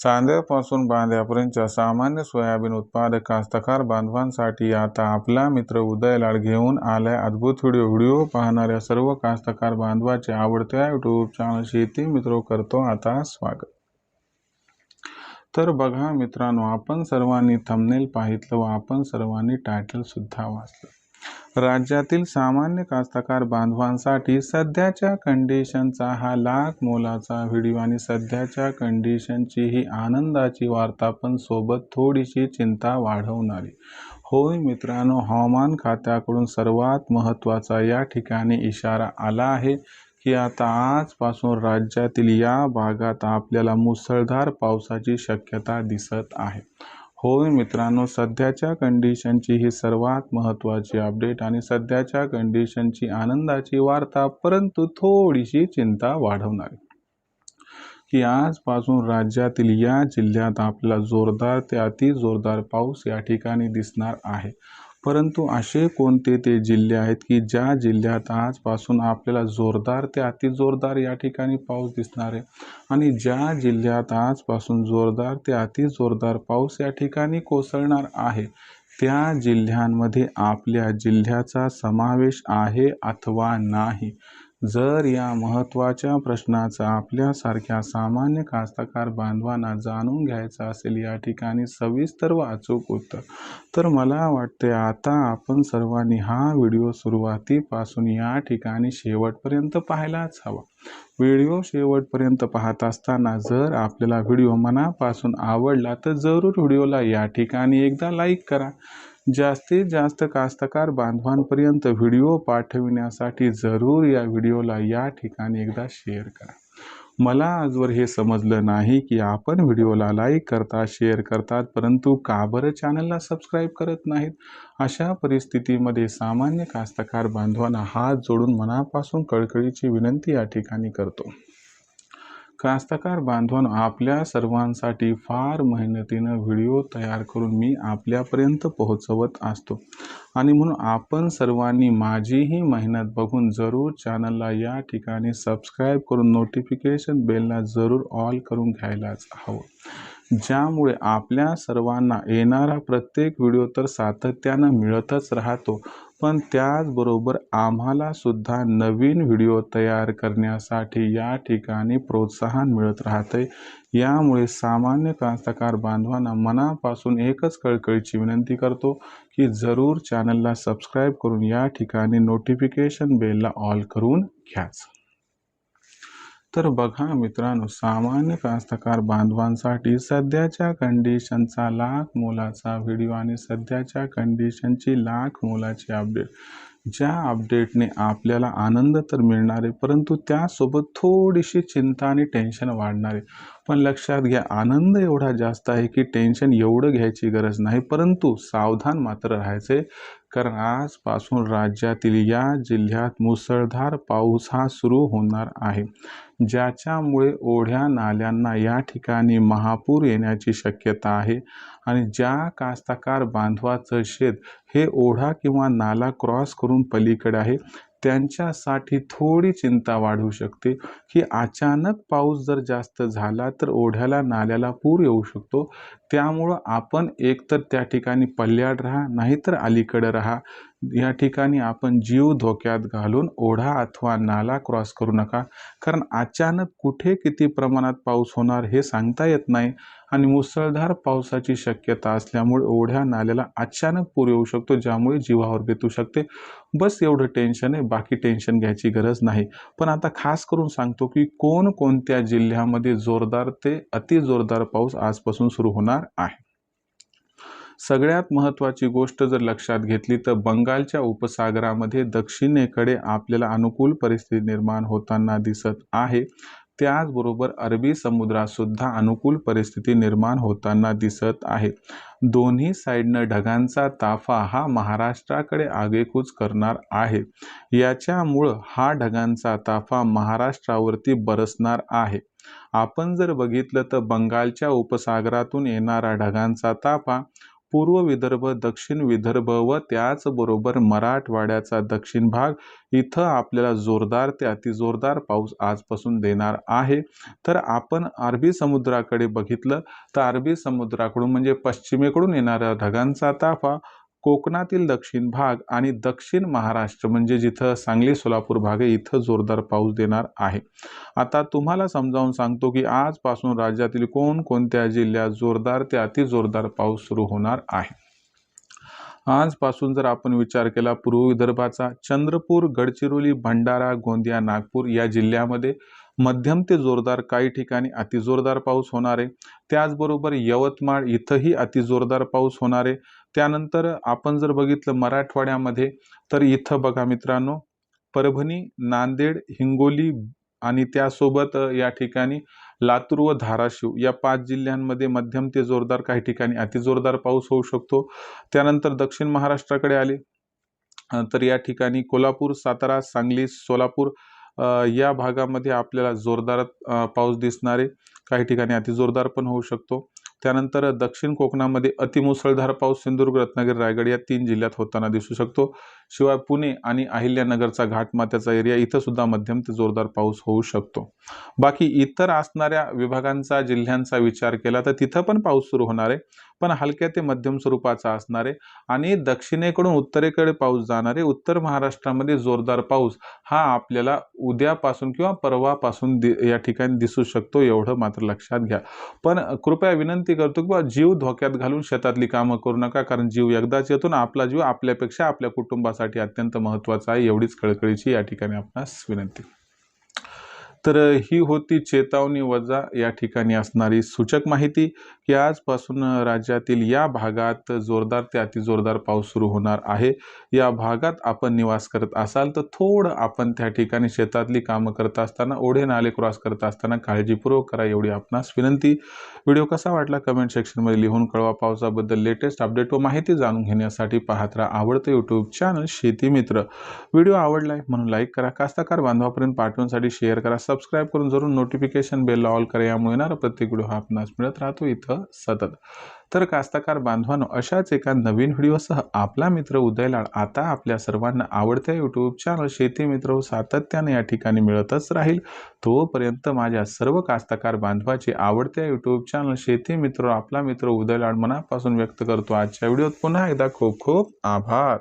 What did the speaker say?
चांद्यापासून बांद्यापर्यंतच्या सामान्य सोयाबीन उत्पादक कास्तकार बांधवांसाठी आता आपला मित्र उदयलाड घेऊन आलाय अद्भुत व्हिडिओ. व्हिडिओ पाहणाऱ्या सर्व कास्तकार बांधवाचे आवडत्या युट्यूब चॅनल शेती मित्र करतो आता स्वागत. तर बघा मित्रांनो आपण सर्वांनी थंबनेल पाहितलं व आपण सर्वांनी टायटल सुद्धा वाचलं. राज्यातील सामान्य कास्तकार बांधवांसाठी सध्याच्या कंडिशनचा हा लाख मोलाचा व्हिडिओ आणि सध्याच्या कंडिशनची ही आनंदाची वार्ता पण सोबत थोडीशी चिंता वाढवणारी. होय मित्रांनो हवामान खात्याकडून सर्वात महत्त्वाचा या ठिकाणी इशारा आला आहे की आता आजपासून राज्यातील या भागात आपल्याला मुसळधार पावसाची शक्यता दिसत आहे. होय मित्रांनो सध्याच्या कंडिशनची ही सर्वात महत्त्वाची अपडेट आणि सध्याच्या कंडिशनची आनंदाची वार्ता परंतु थोडीशी चिंता वाढवणारी की आजपासून राज्यातील या जिल्ह्यात आपला जोरदार ते अति जोरदार पाऊस या ठिकाणी दिसणार आहे. परंतु असे कोणते ते जिल्हे आहेत की ज्या जिल्ह्यात आजपासून आपल्याला जोरदार ते अतिजोरदार या ठिकाणी पाऊस दिसणार आहे? आणि ज्या जिल्ह्यात आजपासून जोरदार ते अतिजोरदार पाऊस या ठिकाणी कोसळणार आहे त्या जिल्ह्यांमध्ये आपल्या जिल्ह्याचा समावेश आहे अथवा नाही? जर या महत्त्वाच्या प्रश्नाचं आपल्यासारख्या सामान्य कास्तकार बांधवांना जाणून घ्यायचं असेल या ठिकाणी सविस्तर व अचूक उत्तर तर मला वाटते आता आपण सर्वांनी हा व्हिडिओ सुरुवातीपासून या ठिकाणी शेवटपर्यंत पाहायलाच हवा. व्हिडिओ शेवटपर्यंत पाहत असताना जर आपल्याला व्हिडिओ मनापासून आवडला तर जरूर व्हिडिओला या ठिकाणी एकदा लाईक करा. जास्तीत जास्त कास्तकार बांधवांपर्यंत व्हिडिओ पाठविण्यासाठी जरूर या व्हिडिओला या ठिकाणी एकदा शेअर करा. मला आजवर हे समजलं नाही की आपण व्हिडिओला लाईक करतात शेअर करतात परंतु का बरं चॅनलला सबस्क्राईब करत नाहीत? अशा परिस्थितीमध्ये सामान्य कास्तकार बांधवांना हात जोडून मनापासून कळकळीची विनंती या ठिकाणी करतो. कास्तकार बांधवांनो आपल्या सर्वांसाठी फार मेहनतीनं व्हिडिओ तयार करून मी आपल्यापर्यंत पोहोचवत असतो. आणि म्हणून आपण सर्वांनी माझीही मेहनत बघून जरूर चॅनलला या ठिकाणी सबस्क्राईब करून नोटिफिकेशन बेलला जरूर ऑल करून घ्यायलाच हवं. ज्यामुळे आपल्या सर्वांना येणारा प्रत्येक व्हिडिओ तर सातत्यानं मिळतच राहतो. पण त्याचबरोबर आम्हाला सुद्धा नवीन व्हिडिओ तयार करण्यासाठी या ठिकाणी प्रोत्साहन मिळत राहते यामुळे सामान्य कास्तकार बांधवांना मनापासून एकच कळकळीची विनंती करतो की जरूर चॅनलला सबस्क्राईब करून या ठिकाणी नोटिफिकेशन बेलला ऑल करून घ्याच. तर बघा मित्रांनो सामान्य कास्तकार बांधवांसाठी सध्याच्या कंडिशनचा लाख मोलाचा व्हिडिओ आणि सध्याच्या कंडिशनची लाख मोलाची अपडेट ज्या अपडेटने आपल्याला आनंद तर मिळणार आहे परंतु त्यासोबत थोडीशी चिंता आणि टेन्शन वाढणार आहे. पण लक्षात घ्या आनंद एवढा जास्त आहे की टेन्शन एवढं घ्यायची गरज नाही. परंतु सावधान मात्र राहायचे कारण आजपासून राज्यातील या जिल्ह्यात मुसळधार पाऊस हा सुरू होणार आहे. ज्याच्यामुळे ओढ्या नाल्यांना या ठिकाणी महापूर येण्याची शक्यता आहे आणि ज्या कास्तकार बांधवाचं शेत हे ओढा किंवा नाला क्रॉस करून पलीकडे आहे त्यांच्यासाठी थोडी चिंता वाढू शकते की अचानक पाऊस जर जास्त झाला तर ओढ्याला नाल्याला पूर येऊ शकतो. त्यामुळं आपण एकतर त्या ठिकाणी पल्ल्याड राहा नाहीतर अलीकडं राहा. या ठिकाणी आपण जीव धोक्यात घालून ओढा अथवा नाला क्रॉस करू नका. कारण अचानक कुठे किती प्रमाणात पाऊस होणार हे सांगता येत नाही आणि मुसळधार पावसाची शक्यता असल्यामुळे ओढ्या नाल्याला अचानक पूर येऊ शकतो ज्यामुळे जीवावर बेतू शकते. बस एवढं टेन्शन आहे बाकी टेन्शन घ्यायची गरज नाही. पण आता खास करून सांगतो की कोण कोणत्या जिल्ह्यामध्ये जोरदार ते अतिजोरदार पाऊस आजपासून सुरू होणार आहे? सगळ्यात महत्त्वाची गोष्ट जर लक्षात घेतली तर बंगालच्या उपसागरामध्ये दक्षिणेकडे आपल्याला अनुकूल परिस्थिती निर्माण होताना दिसत आहे. त्याचबरोबर अरबी समुद्रातसुद्धा अनुकूल परिस्थिती निर्माण होताना दिसत आहे. दोन्ही साईडनं ढगांचा ताफा हा महाराष्ट्राकडे आगेकूच करणार आहे. याच्यामुळं हा ढगांचा ताफा महाराष्ट्रावरती बरसणार आहे. आपण जर बघितलं तर बंगालच्या उपसागरातून येणारा ढगांचा ताफा पूर्व विदर्भ दक्षिण विदर्भ व त्याचबरोबर मराठवाड्याचा दक्षिण भाग. इथं आपल्याला जोरदार ते अतिजोरदार पाऊस आजपासून देणार आहे. तर आपण अरबी समुद्राकडे बघितलं तर अरबी समुद्राकडून म्हणजे पश्चिमेकडून येणाऱ्या ढगांचा ताफा कोकणातील दक्षिण भाग आणि दक्षिण महाराष्ट्र म्हणजे जिथं सांगली सोलापूर भाग आहे इथं जोरदार पाऊस देणार आहे. आता तुम्हाला समजावून सांगतो की आजपासून राज्यातील कोणकोणत्या जिल्ह्यात जोरदार ते अतिजोरदार पाऊस सुरू होणार आहे. आजपासून जर आपण विचार केला पूर्व विदर्भाचा चंद्रपूर गडचिरोली भंडारा गोंदिया नागपूर या जिल्ह्यामध्ये मध्यम ते जोरदार काही ठिकाणी अतिजोरदार पाऊस होणार आहे. त्याचबरोबर यवतमाळ इथंही अतिजोरदार पाऊस होणार आहे. त्यानंतर आपण जर बघितलं मराठवाड्यामध्ये तर इथं बघा मित्रांनो परभणी नांदेड हिंगोली आणि त्यासोबत या ठिकाणी लातूर व धाराशिव या पाच जिल्ह्यांमध्ये मध्यम ते जोरदार काही ठिकाणी अतिजोरदार पाऊस होऊ शकतो. त्यानंतर दक्षिण महाराष्ट्राकडे आले तर या ठिकाणी कोल्हापूर सातारा सांगली सोलापूर या भागामध्ये आपल्याला जोरदार पाऊस दिसणारे. काही ठिकाणी अतिजोरदार पण होऊ शकतो. त्यानंतर दक्षिण कोकणामध्ये अतिमुसळधार पाऊस सिंधुदुर्ग रत्नागिरी रायगड या तीन जिल्ह्यात होताना दिसू शकतो. शिवाय पुणे आणि अहिल्यानगरचा घाटमात्याचा एरिया इथं सुद्धा मध्यम ते जोरदार पाऊस होऊ शकतो. बाकी इतर असणाऱ्या विभागांचा जिल्ह्यांचा विचार केला तर तिथं पण पाऊस सुरू होणार आहे. पण हलक्या ते मध्यम स्वरूपाचा असणार आहे आणि दक्षिणेकडून उत्तरेकडे पाऊस जाणार आहे. उत्तर महाराष्ट्रामध्ये जोरदार पाऊस हा आपल्याला उद्यापासून किंवा परवापासून दि या ठिकाणी दिसू शकतो एवढं मात्र लक्षात घ्या. पण कृपया विनंती करतो की जीव धोक्यात घालून शेतातली कामं करू नका कारण जीव एकदाच येतो ना आपला जीव आपल्यापेक्षा आपल्या कुटुंबासाठी अत्यंत महत्त्वाचा आहे. एवढीच कळकळीची या ठिकाणी आपणास विनंती. तर ही होती चेतावणी वजा या ठिकाणी असणारी सूचक माहिती की आजपासून राज्यातील या भागात जोरदार ते अतिजोरदार पाऊस सुरू होणार आहे. या भागात आपण निवास करत असाल तर थोडं आपण त्या ठिकाणी शेतातली कामं करत असताना ओढे नाले क्रॉस करत असताना काळजीपूर्वक करा एवढी आपणास विनंती. व्हिडिओ कसा वाटला कमेंट सेक्शनमध्ये लिहून कळवा. पावसाबद्दल लेटेस्ट अपडेट व माहिती जाणून घेण्यासाठी पाहत राहा आवडतं यूट्यूब चॅनल शेती मित्र. व्हिडिओ आवडलाय म्हणून लाईक करा. कास्ताकार बांधवापर्यंत पाठवण्यासाठी शेअर करा. सबस्क्राईब करून जरूर नोटिफिकेशन बेल ऑल करा यामुळे येणारा प्रत्येक व्हिडिओ हा आपणास मिळत राहतो इथं सतत. तर कास्ताकार बांधवांनो अशाच एका नवीन व्हिडिओसह आपला मित्र उदयलाळ आता आपल्या सर्वांना आवडत्या यूट्यूब चॅनल शेती मित्र सातत्याने या ठिकाणी मिळतच राहील. तोपर्यंत माझ्या सर्व कास्ताकार बांधवाचे आवडत्या यूट्यूब चॅनल शेती मित्र आपला मित्र उदयलाळ मनापासून व्यक्त करतो. आजच्या व्हिडिओत पुन्हा एकदा खूप खूप आभार.